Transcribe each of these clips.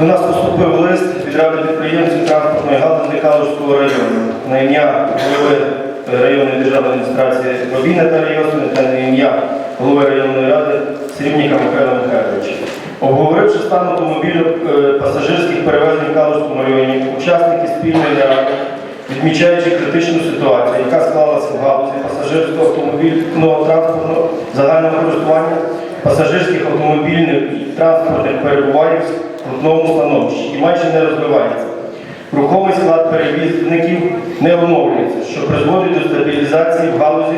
До нас поступив лист від ради підприємців транспортної галузі Калужського району на ім'я голови районної державної адміністрації Бабіна Наталії Йосифівни та на ім'я голови районної ради Срібніка Михайла Михайловича. Обговоривши стан автомобільно-пасажирських перевезень в Калужському районі, учасники спільної наради, відмічаючи критичну ситуацію, яка склалася в галузі пасажирського автомобільного транспортного загального користування, пасажирських автомобільних транспортних перебуває в скрутному становищі і майже не розвивається. Рухомий склад перевізників не оновлюється, що призводить до стабілізації в галузі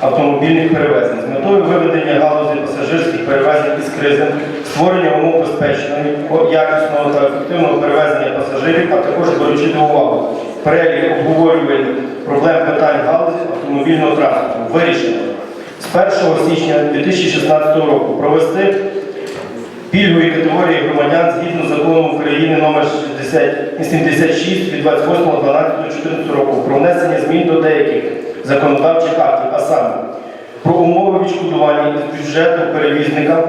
автомобільних перевезень. З метою виведення галузі пасажирських перевезень із кризи, створення умов безпечного, якісного та ефективного перевезення пасажирів, а також беручи до уваги перелік обговорювань проблем питань галузі автомобільного транспорту. Вирішено з 1 січня 2016 року провести пільгові категорії громадян згідно закону України номер 76 від 28.12.14 року про внесення змін до деяких законодавчих актів, а саме про умови відшкодування із бюджету перевізникам,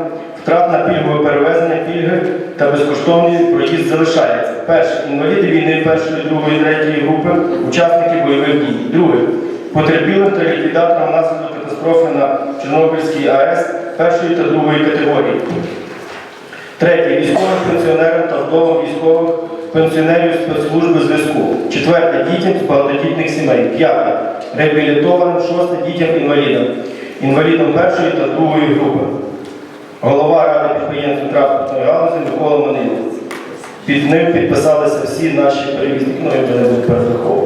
втрат на пільгове перевезення пільги та безкоштовний проїзд залишається. Перше інваліди війни першої, другої, третьої групи, учасники бойових дій. Друге потерпілим та ліквідаторам внаслідок катастрофи на Чорнобильській АЕС першої та другої категорії. Третє. Військовим пенсіонерам та вдовам військових пенсіонерів спецслужби зв'язку. Четверте. Дітям з багатодітних сімей. П'яте. Реабілітованим. Шосте. Дітям-інвалідам. Інвалідам першої та другої групи. Голова Ради підприємств транспортної галузі Микола Манилов. Під ним підписалися всі наші перевізники, ну я не буду перераховувати.